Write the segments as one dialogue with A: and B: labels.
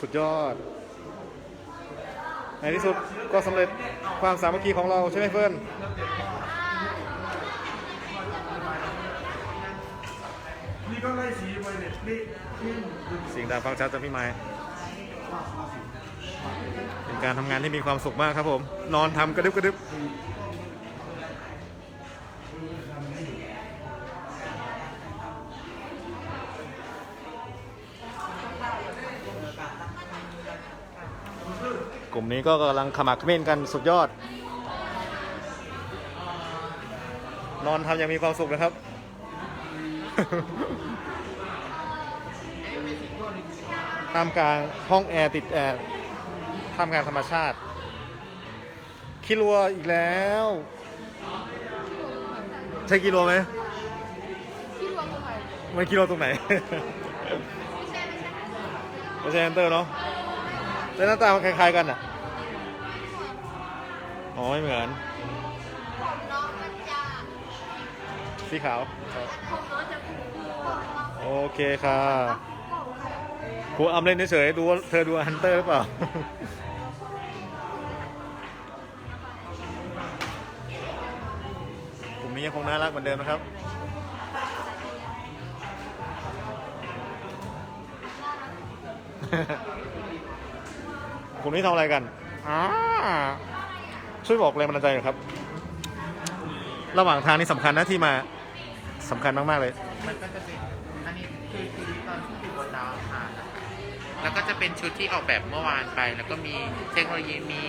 A: สุดยอด ในที่สุดก็สำเร็จความสามัคคีของเราใช่ไหมเฟิร์น
B: นี่ก็ไล่สีไปเนี่ยนี่นี่
A: เสียงดังฟังชัดจากพี่ไม้เป็นการทำงานที่มีความสุขมากครับผม นอนทำกระดึบกระดึบ ลุ่มนี้ก็กำลังขมักเขม้นกันสุดยอด นอนทำอย่างมีความสุขนะครับ ท่ามกลางห้องแอร์ติดแอร์ท่ามกลางธรรมชาติ คิรัวอีกแล้ว ใช่กิโลไหม
C: ที่รวมกันไป
A: ไม่กิโลตรงไหนไม่ใช่แอนเตอร์เนาะแต่หน้าตามันคล้ายๆกันอะ อ๋อไม่เหมือน
C: ผมน้องมันจะ
A: สีขาว
C: ผมน้องจะผูกผมน้อง
A: โอเคค่ะครูอำเล่นเฉยๆดูว่าเธอดูฮันเตอร์หรือเปล่า กลุ่มนี้ยังคงน่ารักเหมือนเดิมนะครับ กลุ่มนี้ทำอะไรกันอ่า ช่วยบอกแรงบันดาลใจหน่อยครับ ระหว่างทางนี่สำคัญนะที่มาสำคัญมากๆเลย
D: มันก็จะเป็น อันนี้คือชีวิตตอนที่อยู่บนดาวอังคารนะคะแล้วก็จะเป็นชุดที่ออกแบบเมื่อวานไป แล้วก็มีเทคโนโลยี มี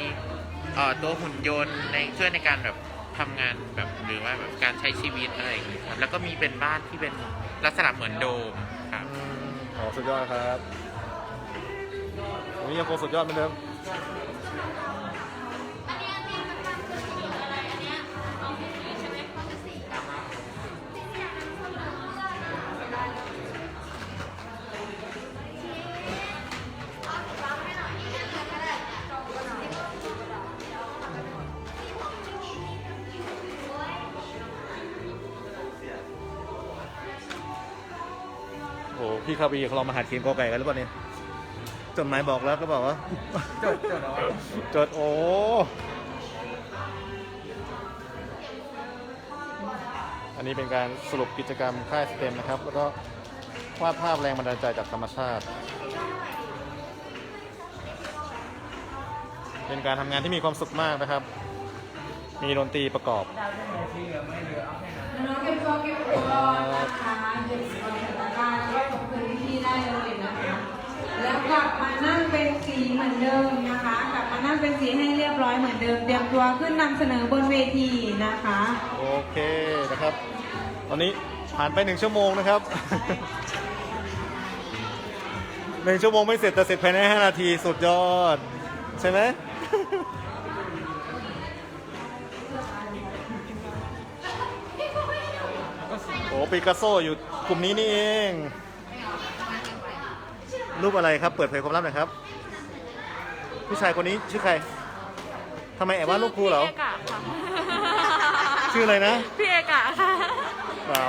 D: เอ่อตัวหุ่นยนต์ในช่วยในการแบบทำงานแบบหรือว่าแบบการใช้ชีวิตอะไรอย่างเงี้ยครับ แล้วก็มีเป็นบ้านที่เป็นลักษณะเหมือนโดมครับ
A: อืมโอ้สุดยอดครับวันนี้ยังคงสุดยอดเหมือนเดิม พี่คาบีเขาลองมาหัดเขียนกอไก่กันหรือเปล่าเนี่ยจดหมายบอกแล้วก็บอกว่า
D: จดจดเอาไว้
A: จดโอ้อันนี้เป็นการสรุปกิจกรรมค่ายสเต็มนะครับ แล้วก็วาดภาพแรงบันดาลใจจากธรรมชาติ เป็นการทำงานที่มีความสุขมากนะครับ มีดนตรีประกอบ
E: น้องเก็บตัวเก็บตัว เหมือนเดิมเตรียมตัวขึ้นนำเสนอบนเวทีนะคะ
A: โอเคนะครับ ตอนนี้ผ่านไปหนึ่งชั่วโมงนะครับ หนึ่งชั่วโมงไม่เสร็จแต่เสร็จภายในห้านาทีสุดยอด ใช่ไหม โอ้ปิกัสโซอยู่กลุ่มนี้นี่เอง รูปอะไรครับ เปิดเผยความลับหน่อยครับ ผู้ชายคนนี้ชื่อใคร ทำไมแอบว่าดรูปครูเหรอ
F: พี่เอกะค่ะ
A: ชื่ออะไรนะ
F: พี่เอกะค่ะ
A: เปล่า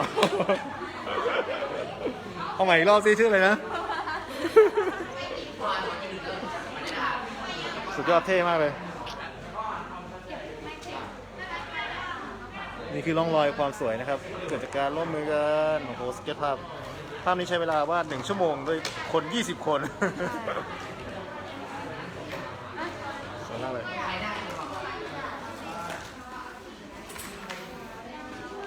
A: เอาใหม่อีกรอบซิชื่ออะไรนะ สุดยอดเท่มากเลย นี่คือร่องรอยความสวยนะครับ เกิดจากการร่วมมือกันโอ้โหสเก็ตภาพ ภาพนี้ใช้เวลาวาดหนึ่งชั่วโมงโดยคน 20 คนสวยมากเลย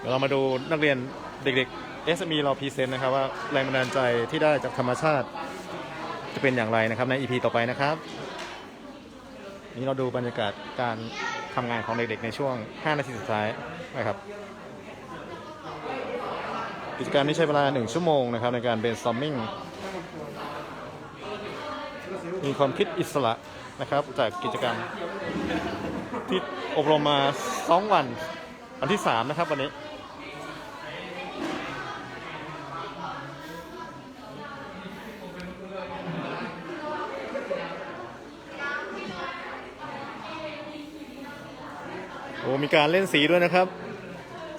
A: ดี๋ยวเรามาดูนักเรียนเด็กๆ SME เราพรีเซนต์นะครับว่าแรงบันดาลใจที่ได้จากธรรมชาติจะเป็นอย่างไรนะครับใน EP ต่อไปนะครับ นี่เราดูบรรยากาศการทำงานของเด็กๆ ในช่วง 5 นาทีสุดท้ายนะครับ กิจกรรมนี้ใช้เวลา 1 ชั่วโมงนะครับในการ brainstorming มีความคิดอิสระนะครับ จากกิจกรรมที่อบรมมา 2 วันวันที่ 3 นะครับวันนี้ โอ้มีการเล่นสีด้วยนะครับ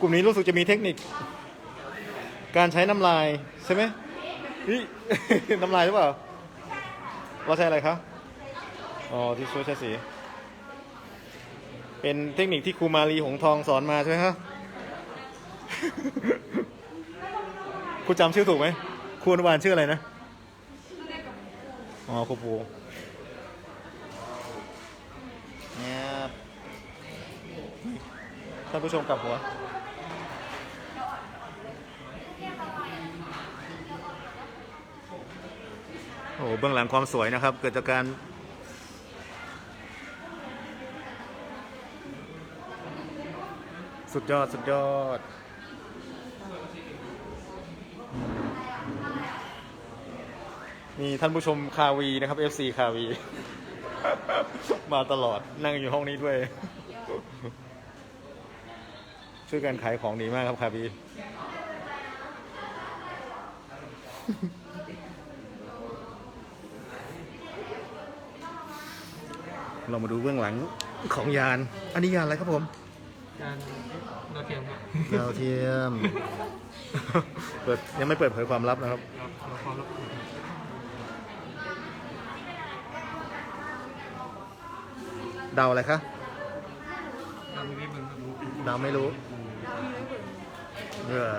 A: กลุ่มนี้รู้สึกจะมีเทคนิค การใช้น้ำลายใช่ไหมนี่ น้ำลายหรือเปล่าเราใช้อะไรครับอ๋อที่ช่วยใช้สี เป็นเทคนิคที่ครูมารีหงทองสอนมาใช่ไหมครับครูจำชื่อถูกไหมครูอนุบาลชื่ออะไรนะ อ๋อครูปูเนี่ย ท่านผู้ชมกลับหัว โอ้โหเบื้องหลังความสวยนะครับ เกิดจากการสุดยอด สุดยอดมีท่านผู้ชมคาวีนะครับ FC คาวี มาตลอดนั่งอยู่ห้องนี้ด้วย ช่วยกันขายของดีมากครับคาวีเรามาดูเบื้องหลังของยาน อันนี้ยานอะไรครับผม
B: การเราเทียมครับ
A: ดาวเทียม เปิดยังไม่เปิดเผยความลับนะครับ
B: เราความรับ
A: ดาวอะไรคะ
B: เรามีวิบังครับ
A: ดาวไม่รู้ เออ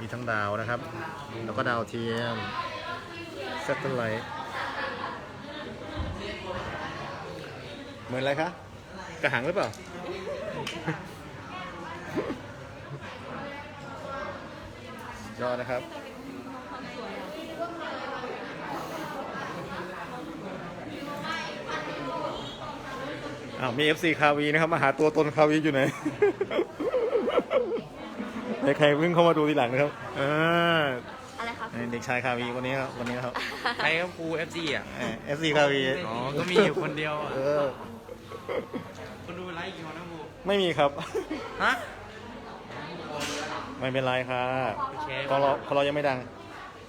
A: มีทั้งดาวนะครับ แล้วก็ดาวเทียม s ซ t เ l ไลท์เหมือนอะไรคะ กระหังหรือเปล่า ยอดนะครับ อ้าว มี FC คาวีนะครับ มาหาตัวตนคาวีอยู่ไหน ใครๆเพิ่งเข้ามาดูทีหลังนะครับอ่า
C: อะไรครับ
A: เด็กชายคาวีคนนี้ครับคนนี้ครับ
D: ใครครับครู FG อะ
A: เอฟซีคาวี
D: อ๋อก็มีอยู่คนเดียวอะ
A: เออ
D: คนดูไลฟ์กี่คนนะครู
A: ไม่มีครับ
D: ฮะ
A: ไม่เป็นไรค่ะ
D: แชร์
A: ของเราของเรายังไม่ดัง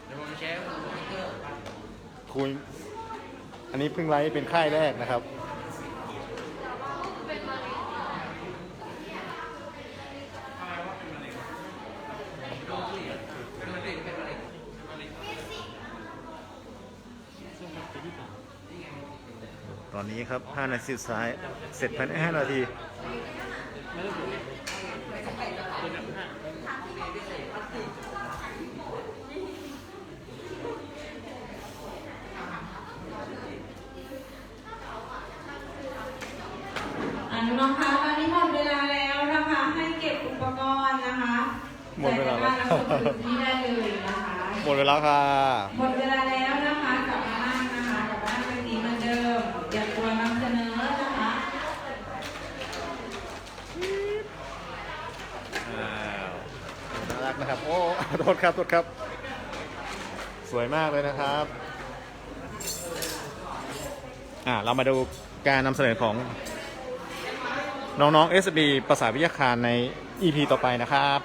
D: เดี๋ยวผมแชร์
A: คุยอันนี้เพิ่งไลฟ์เป็นค่ายแรกนะครับ ตอนนี้ครับ 5 นาทีสุดท้าย เสร็จภายใน5นาที
E: อ่าน้องๆคะตอนนี้หมดเวลาแล้วนะคะ ให้เก็บอุปกรณ์นะคะ
A: หมดเวลาแล้ว
E: ใส่ตะกร้แล้วส่งคืนที่ได้เลยนะคะ
A: หมดเวลาค่ะ
E: หมดเวลาแล้วนะคะกลับมานั่งนะคะกลับมานั่งเป็นสีเหมือนเดิมอย่ากลัวนำเสนอนะคะ
A: อ้าวน่ารักนะครับ โอ้โทษครับโทษครับ สวยมากเลยนะครับ อ่าเรามาดูการนำเสนอของ น้องๆ SB ภาษาวิทยาคารใน EP ต่อไปนะครับ